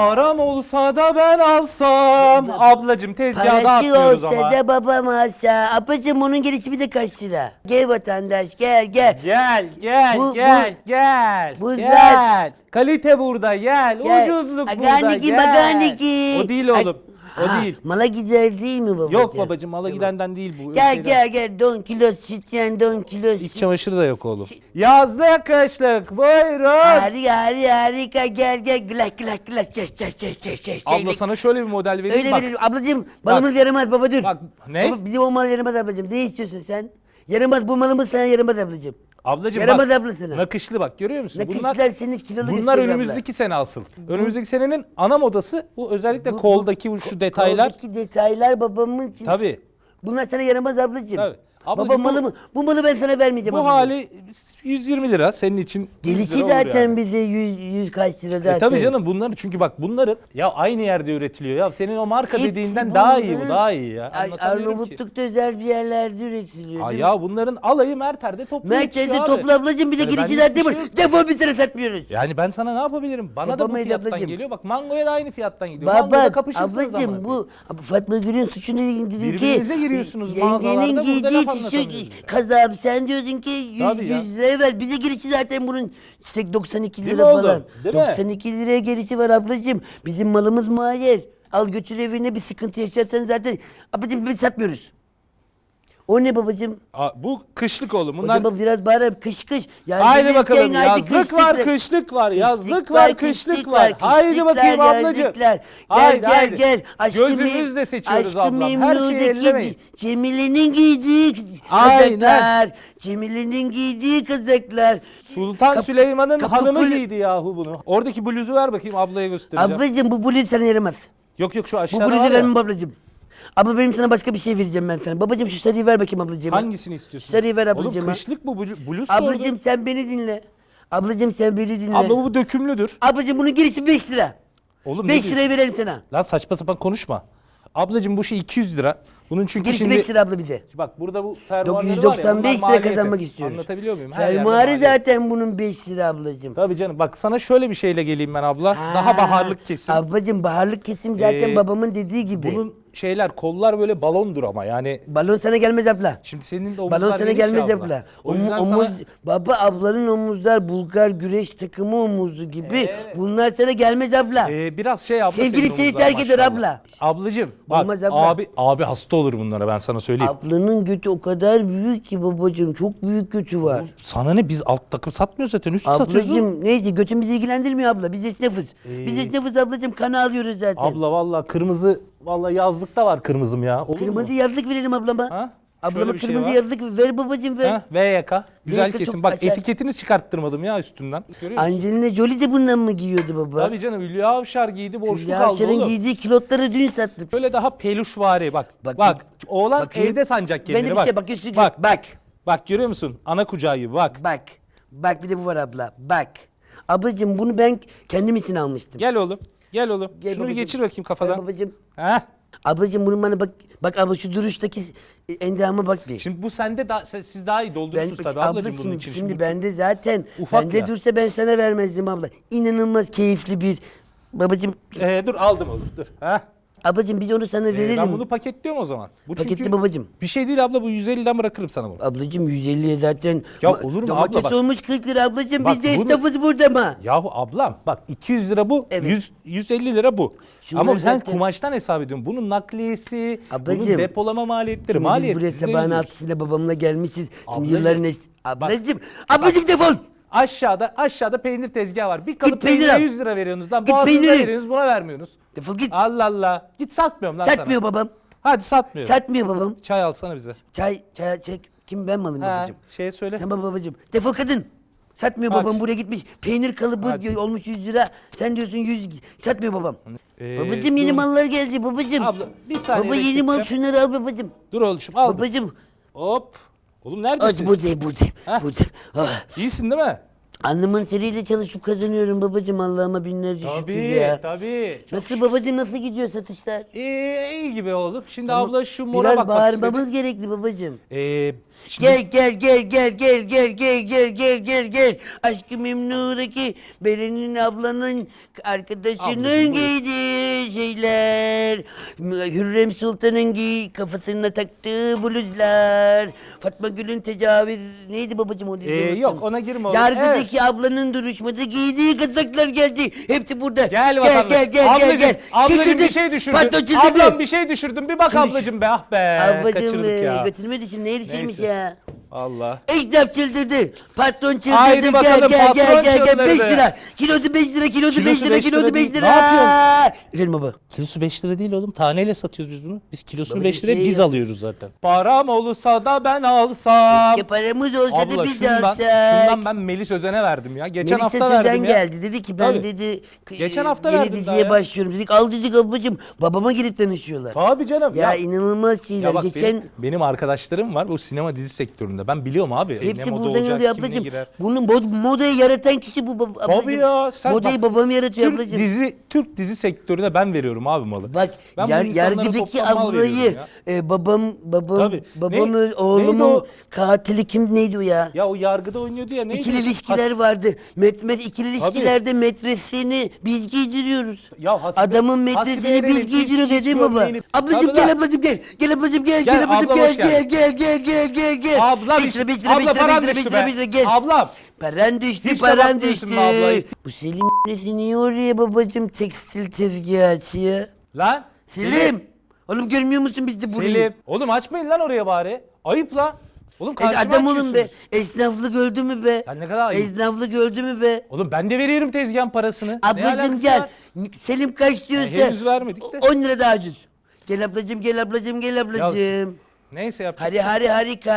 Param olsa da ben alsam. Ablacım tezgahı Parası dağıtmıyoruz olsa ama. da babam alsa. Ablacığım bunun gelişi bir de kaç lira? Gel vatandaş gel gel. Gel gel Bu- gel bu- gel. bu gel. Kalite burada gel. Gel. Ucuzluk burada Aganiki, gel. maganiki. O değil oğlum. O Ha, değil. Mala gider değil mi babacığım? Yok babacım mala gidenden değil bu. Gel Ülkeden. gel gel don kilo sütyen don kilo İç süt. çamaşırı da yok oğlum. Yazlık kışlık buyurun. Harika harika harika gel gel glak glak glak çeş çeş çeş çeş çeş. Abla sana şöyle bir model vereyim Öyle bak. verelim. Ablacığım balımız yaramaz baba dur. Bak, ne? Baba, bizim o mal yaramaz ablacığım. Ne istiyorsun sen? Yaramaz bu malımız sana yaramaz ablacığım. Ablacım Yaramaz bak. ablasına. Nakışlı bak görüyor musun? Nakışlar senin kilolu Bunlar gösteriyor önümüzdeki sene asıl. Önümüzdeki senenin ana modası bu özellikle koldaki bu şu detaylar. Koldaki detaylar babamın için. Tabii. Bunlar sana yaramaz ablacığım. Tabii. Ablacığım Baba bu- malı mı? Bu malı ben sana vermeyeceğim Bu ablacığım. hali 120 lira senin için. 100 Gelişi lira olur zaten yani. bize 100, 100 kaç lira zaten. E tabii canım bunları çünkü bak bunların ya aynı yerde üretiliyor ya senin o marka Hepsi dediğinden daha iyi bu bunların- daha iyi ya. Ay, Anlatamıyorum ki. Arnavutluk'ta özel bir yerlerde üretiliyor. Değil mi? ya bunların alayı Merter'de toplu Merkezde yetişiyor abi. topla ablacığım bir de Yani gelişi benlik bir var. şey yok. Defol bir sene satmıyoruz. Yani ben sana ne yapabilirim? Bana da bu Yapamayız fiyattan ablacığım. geliyor. Bak mangoya da aynı fiyattan gidiyor. Mangoda Baba kapışırsınız ablacığım ama. bu Fatma Gül'ün suçunu dedi ki Birbirinize giriyorsunuz mağazalarda, burada laf tişört anlatamıyorsunuz. kaza sen diyordun ki 100, Tabii ya. 100 liraya ver bize girişi zaten bunun işte 92 Değil lira mi oğlum? falan. Değil mi? 92 liraya gelişi var ablacığım bizim malımız muayyer. Al götür evine bir sıkıntı yaşarsan zaten ablacığım biz satmıyoruz. O ne babacığım? Aa, bu kışlık oğlum. Bunlar zaman biraz bağırıp kış kış. Yani Haydi bakalım yazlık var, kışlık- kışlık var, yazlık Kışlık var, kışlık var. Haydi bakayım ablacığım. Gel Haydi, gel haydi. gel. Aşkım Gözümüzle seçiyoruz aşkım ablam. Her şeyi ellemeyin. Ce- Cemile'nin giydiği Aynen. kazaklar. Cemile'nin giydiği kazaklar. Sultan Kap- Süleyman'ın hanımı giydi yahu bunu. Oradaki bluzu ver bakayım ablaya göstereceğim. Ablacığım bu bluz sana yaramaz. Yok yok şu Bu aşağıda bluzu var ya. vermem ablacığım. Abla benim sana başka bir şey vereceğim ben sana. Babacığım şu sarıyı ver bakayım ablacığım. Hangisini istiyorsun? Sarıyı ver ablacığım. Oğlum kışlık bu blu- bluz Ablacığım sordum. sen beni dinle. Ablacığım sen beni dinle. Abla bu dökümlüdür. Ablacığım bunun girişi 5 lira. Oğlum 5 ne diyorsun? liraya verelim sana. Lan saçma sapan konuşma. Ablacığım bu şey 200 lira. Bunun çünkü şimdi 5 lira abla bize. bak burada bu fermuarları var ya. 195 bunlar lira maliyeti. kazanmak istiyoruz. Anlatabiliyor muyum? Her yerde Fermuarı maliyet. zaten bunun 5 lira ablacığım. Tabii canım bak sana şöyle bir şeyle geleyim ben abla. Daha baharlık kesim. Ablacığım baharlık kesim zaten Ee, babamın dediği gibi. Bunun şeyler kollar böyle balondur ama yani. Balon sana gelmez abla. Şimdi senin de omuzlar Balon sana geniş gelmez ya abla. O Omu- yüzden omuz, sana Baba ablanın omuzlar Bulgar güreş takımı omuzu gibi. Bunlar sana gelmez abla. Ee, biraz şey abla Sevgili senin seni omuzlar terk eder maşallah. abla. Ablacığım bak Olmaz abla. abi abi hasta olur bunlara ben sana söyleyeyim. Ablanın götü o kadar büyük ki babacığım. Çok büyük götü var. Sana ne biz alt takım satmıyoruz zaten üst satıyoruz. oğlum. Ablacığım neyse götün bizi ilgilendirmiyor abla. Biz esnafız. Biz esnafız ablacığım kanı alıyoruz zaten. Abla vallahi kırmızı vallahi yazlıkta var kırmızım ya. Olur Kırmızı mu? yazlık verelim ablama. Ha? Ablama bir şey kırmızı var. yazlık ver babacığım ver. Ha? VYK. Güzel VYK kesim. çok Bak acayip. etiketini çıkarttırmadım ya üstünden. Görüyor musun? Angelina Jolie de bundan mı giyiyordu baba? Tabii canım Hülya Avşar giydi borçlu Hülya kaldı Avşar'ın oğlum. giydiği kilotları dün sattık. Şöyle daha peluşvari bak. Bak. Bak, Oğlan bakayım. evde sancak kendini Benim bak. şey bak, üstü- bak. bak. Bak görüyor musun? Ana kucağı gibi bak. Bak. Bak bir de bu var abla. Bak. Ablacığım bunu ben kendim için almıştım. Gel oğlum. Gel oğlum. Gel Şunu babacığım. geçir bakayım Gel kafadan. babacığım. Heh. Ablacığım bunu bana bak. Bak abla şu duruştaki endama bak bir. Şimdi bu sende daha, siz daha iyi Ben, doldurursunuz tabii abla ablacığım bunun şimdi, için. şimdi bu- bende zaten Ufak bende ya. dursa ben sana vermezdim abla. İnanılmaz keyifli bir babacığım. Ee, dur aldım oğlum dur. Heh. Ablacığım biz onu sana Ee, verelim. ben bunu paketliyorum o zaman. Bu Paketli çünkü babacığım. Bir şey değil abla bu 150'den bırakırım sana bunu. Ablacığım 150'ye zaten. Ya Ma- olur mu domates abla bak. olmuş 40 lira ablacığım Bak biz de bunu- esnafız burada mı? Yahu ablam bak 200 lira bu, Evet. 100, 150 lira bu. Şunları Ama sen zaten- kumaştan hesap ediyorsun. Bunun nakliyesi, bunun Ablacığım, depolama maliyetleri, Şimdi maliyet. biz buraya biz de sabahın altısıyla babamla gelmişiz. Şimdi Ablacığım, yılların es... Ablacığım, ablacığım defol. Aşağıda aşağıda peynir tezgahı var. Bir kalıp peynir peynire al. 100 lira veriyorsunuz lan. Git Boğazınıza peyniri. veriyorsunuz buna vermiyorsunuz. Defol git. Allah Allah. Git satmıyorum lan Satmıyor sana. babam. Hadi satmıyorum. Satmıyor babam. Çay alsana bize. Çay, çay, çay. Kim ben mi alayım Ha, babacığım? şeye söyle. Tamam babacığım. Defol kadın. Satmıyor Aç. babam buraya gitmiş. Peynir kalıbı Aç. diyor, olmuş 100 lira. Sen diyorsun 100 satmıyor babam. Ee, babacığım yeni dur. mallar geldi babacığım. Abla, bir saniye Baba yeni mal bekleyeceğim. şunları al babacığım. Dur oğlum al. Babacığım. Hop. Oğlum neredesin? buradayım buradayım. Heh. buradayım. Ah. İyisin değil mi? Alnımın teriyle çalışıp kazanıyorum babacığım Allah'ıma binlerce şükür Tabii, ya. tabii. Çok Nasıl babacığım nasıl gidiyor satışlar? İyi, iyi gibi oğlum. Şimdi abla şu mora Biraz bakmak bağırmamız istedi. gerekli babacığım. Ee, Gel gel gel gel gel gel gel gel gel gel gel. Aşkı Memnu'daki Beren'in ablanın arkadaşının Ablacığım, buyur. giydiği şeyler. Hürrem Sultan'ın giy kafasına taktığı bluzlar. Fatma Gül'ün tecavüz neydi babacığım o Ee, yok, ona girme oğlum. Yargıdaki ablanın duruşmada giydiği kazaklar geldi. Hepsi burada. Gel gel vatandaş. gel gel ablacım, gel. gel. Ablacım bir Çıldırdık. şey düşürdün. Patron çıldırdı. Ablam bir şey düşürdün. Bir bak ablacım be ah be. Ablacım Kaçırdık ya. götürmedi şimdi neyi silmiş Neyse. ya. Allah. Esnaf çıldırdı. Patron çıldırdı. Haydi gel bakalım, gel gel patron gel gel 5 çıldırdı. lira. Kilosu 5 lira, kilosu 5 Kilosu lira, kilosu lira 5 değil. lira. Ne yapıyorsun? Efendim baba. Kilosu 5 lira değil oğlum. Taneyle satıyoruz biz bunu. Biz kilosunu Babacım 5 liraya şey biz yok. alıyoruz zaten. Param olursa da ben alsam. Ya paramız olsa da Abla biz şundan, alsak. şundan ben Melis Özen'e verdim ya. Geçen Melisa hafta Sözen verdim ya. geldi dedi ki ben Tabii. dedi k- Geçen hafta yeni verdim daha diziye ya. başlıyorum dedik. Al dedik ablacım babama gelip tanışıyorlar. Tabii canım. Ya, inanılmaz şeyler. Ya bak Geçen benim, benim arkadaşlarım var bu sinema dizi sektöründe. Ben biliyorum abi. hepsi ne moda buradan olacak, ablacım. girer. Bunu mod- modayı yaratan kişi bu bab- ablacım. Tabii ya. Sen Modayı bak, babam yaratıyor Türk ablacım. dizi Türk dizi sektörüne ben veriyorum abi malı. Bak Ben bu insanlara yargıdaki toplam mal ablayı veriyorum e, babam babam Tabii. babamın Ne- neydi oğlumun o? katili kim neydi o ya? Ya o yargıda oynuyordu ya neydi? İkili ilişkiler vardı. Met, met, ikili ilişkilerde metresini biz giydiriyoruz. Ya Hasibe- Adamın Hasibe metresini biz Eren'in giydiriyoruz hiç- hiç baba? Ablacım Tabii gel ablacım gel. Gel ablacım gel. Gel, Gel ablacım ablam gel hoş gel geldin. gel gel gel gel gel. Abla beş lira, abla lira, be. beş lira, gel. Ablam. Paran düştü, Hiç bakmıyorsun düştü. Bu Selim neresi niye oraya babacım tekstil tezgahı açıyor? Lan. Selim. Oğlum görmüyor musun biz de burayı? Selim. Oğlum açmayın lan oraya bari. Ayıp lan. Oğlum E, karşıma adam olun be. Esnaflık öldü mü be? Lan ne kadar ayıp. Esnaflık öldü mü be? Oğlum ben de veriyorum tezgahın parasını. Ablacım gel. var? Selim kaç diyorsa. henüz vermedik de. 10 lira daha ucuz. Gel ablacım gel ablacım gel ablacım. Neyse yapacak. Hadi hadi harika.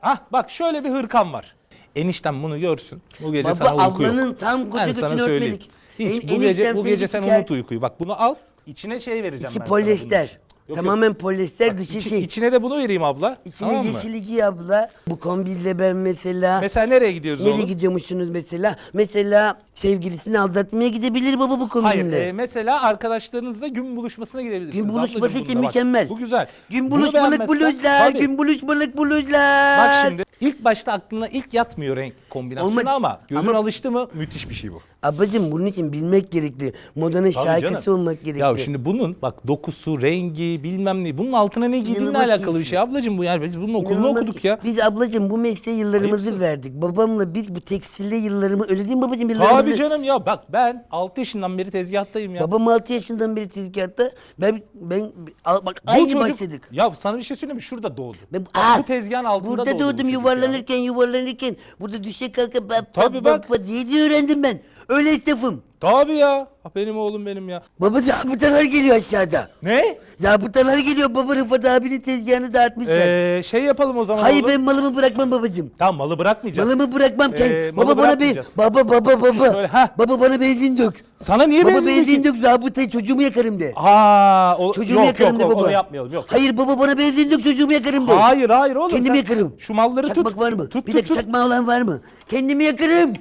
Hah bak şöyle bir hırkam var. Eniştem bunu görsün. Bu gece Baba, sana uyku yok. ablanın tam koca Ben sana götünü söyleyeyim. Hiç, En- bu gece, eniştem bu gece sen siker. unut uykuyu. Bak bunu al. içine şey vereceğim İçi ben sana bunun polyester. için. Yok. Tamamen polyester Bak, dışı içi- şey. içine de bunu vereyim abla. İçine tamam mı? yeşil giy abla. Bu kombiyle ben mesela. Mesela nereye gidiyoruz Nereye oğlum? gidiyormuşsunuz mesela? Mesela sevgilisini aldatmaya gidebilir baba bu kombinle. Hayır e, mesela arkadaşlarınızla gün buluşmasına gidebilirsiniz. Gün buluşması ablacığım için bunda bak. mükemmel. Bu güzel. Gün Bunu buluşmalık beğenmezsen- bluzlar, Tabii. gün buluşmalık bluzlar. Bak şimdi ilk başta aklına ilk yatmıyor renk kombinasyonu Olmaz. ama gözün Ama- alıştı mı müthiş bir şey bu. Ablacım bunun için bilmek gerekli. Modanın Tabii şarkısı canım. olmak gerekli. Ya şimdi bunun bak dokusu, rengi bilmem ne bunun altına ne giydiğinle İnanılmaz alakalı bir keyifli. şey ablacığım bu yani biz bunun okulunu İnanılmaz okuduk ki- ya. Biz ablacım bu mesleğe yıllarımızı Ayıpsın. verdik. Babamla biz bu tekstilde yıllarımı öyle değil mi babacım yıllarımızı? Tabii canım ya bak ben 6 yaşından beri tezgahtayım ya. Babam 6 yaşından beri tezgahta. Ben ben al- bak Bu aynı çocuk- başladık. Ya sana bir şey söyleyeyim mi? Şurada doğdu. Ben, Bak, Aa, bu tezgahın altında Burada doğdu bu doğdum çocuk yuvarlanırken yuvarlanırken. Burada düşe kalka bak Tabii bak bak diye diye öğrendim ben. Öyle esnafım. Tabii ya. Ha, Benim oğlum benim ya. Baba zabıtalar geliyor aşağıda. Ne? Zabıtalar geliyor baba Rıfat abinin tezgahını dağıtmışlar. Ee, şey yapalım o zaman Hayır oğlum. ben malımı bırakmam babacım. Tamam malı bırakmayacağız. Malımı bırakmam. Ee, Kend- malı baba bana bir bırakmayacağız. baba baba baba. Söyle, heh. baba bana benzin dök. Sana niye baba benzin benzin dökeyim? dök zabıtayı çocuğumu yakarım de. Ha, o, Çocuğumu yok, yakarım yok, de yok, baba. onu yapmayalım yok. Hayır baba bana benzin dök çocuğumu yakarım de. Hayır hayır oğlum. Kendimi sen yakarım. Şu malları Çakmak tut. var mı? Tut bir tut dakika tut. çakmağı olan var mı? Kendimi yakarım.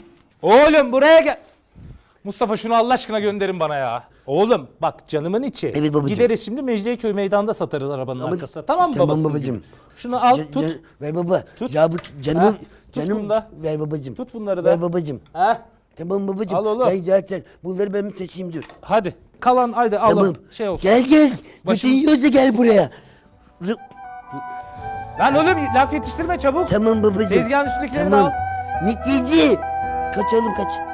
Oğlum buraya gel. Mustafa şunu Allah aşkına gönderin bana ya. Oğlum bak canımın içi. Evet babacığım. Gideriz şimdi Mecidiyeköy meydanda satarız arabanın Ama- arkasına. Tamam mı Tamam babasının babacığım. gibi? Şunu al Can- tut. can- ver baba. Tut. Zabıt canımı Ha, tut canım bunu da. ver babacım. Tut bunları da. Ver babacım. Heh, Tamam babacım. Al oğlum. Ben zaten bunları ben mi taşıyayım dur. hadi kalan haydi al Tamam. şey olsun. Gel gel. Başım- Bütün yiyorsa gel buraya. Rı- Lan oğlum laf yetiştirme çabuk. Tamam babacım. Tezgahın üstündekileri de al. Mikyeci. Kaç oğlum kaç.